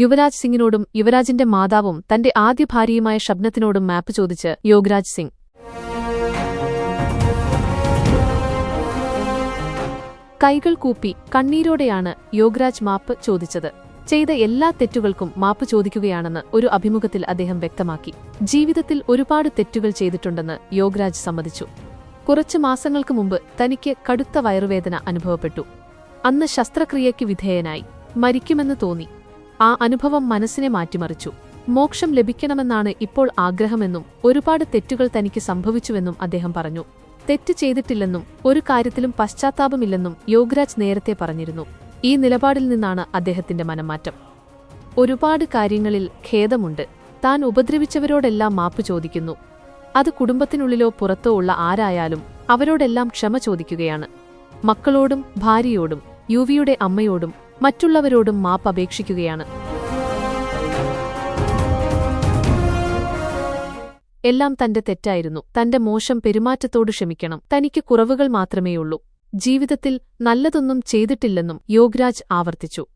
യുവരാജ് സിംഗിനോടും യുവരാജിന്റെ മാതാവും തന്റെ ആദ്യ ഭാര്യയുമായ ഷബ്നത്തിനോടും മാപ്പ് ചോദിച്ച് യോഗരാജ് സിംഗ്. കൈകൾ കൂപ്പി കണ്ണീരോടെയാണ് യോഗരാജ് മാപ്പ് ചോദിച്ചത്. ചെയ്ത എല്ലാ തെറ്റുകൾക്കും മാപ്പ് ചോദിക്കുകയാണെന്ന് ഒരു അഭിമുഖത്തിൽ അദ്ദേഹം വ്യക്തമാക്കി. ജീവിതത്തിൽ ഒരുപാട് തെറ്റുകൾ ചെയ്തിട്ടുണ്ടെന്ന് യോഗരാജ് സമ്മതിച്ചു. കുറച്ച് മാസങ്ങൾക്ക് മുമ്പ് തനിക്ക് കടുത്ത വയറുവേദന അനുഭവപ്പെട്ടു. അന്ന് ശസ്ത്രക്രിയയ്ക്ക് വിധേയനായി. മരിക്കുമെന്ന് തോന്നി. ആ അനുഭവം മനസ്സിനെ മാറ്റിമറിച്ചു. മോക്ഷം ലഭിക്കണമെന്നാണ് ഇപ്പോൾ ആഗ്രഹമെന്നും ഒരുപാട് തെറ്റുകൾ തനിക്ക് സംഭവിച്ചുവെന്നും അദ്ദേഹം പറഞ്ഞു. തെറ്റ് ചെയ്തിട്ടില്ലെന്നും ഒരു കാര്യത്തിലും പശ്ചാത്താപമില്ലെന്നും യോഗരാജ് നേരത്തെ പറഞ്ഞിരുന്നു. ഈ നിലപാടിൽ നിന്നാണ് അദ്ദേഹത്തിന്റെ മനംമാറ്റം. ഒരുപാട് കാര്യങ്ങളിൽ ഖേദമുണ്ട്. താൻ ഉപദ്രവിച്ചവരോടെല്ലാം മാപ്പ് ചോദിക്കുന്നു. അത് കുടുംബത്തിനുള്ളിലോ പുറത്തോ ഉള്ള ആരായാലും അവരോടെല്ലാം ക്ഷമ ചോദിക്കുകയാണ്. മക്കളോടും ഭാര്യയോടും യുവിയുടെ അമ്മയോടും മറ്റുള്ളവരോടും മാപ്പ് അപേക്ഷിക്കുകയാണ്. എല്ലാം തന്റെ തെറ്റായിരുന്നു. തന്റെ മോശം പെരുമാറ്റത്തോട് ക്ഷമിക്കണം. തനിക്ക് കുറവുകൾ മാത്രമേയുള്ളൂ. ജീവിതത്തിൽ നല്ലതൊന്നും ചെയ്തിട്ടില്ലെന്നും യോഗരാജ് ആവർത്തിച്ചു.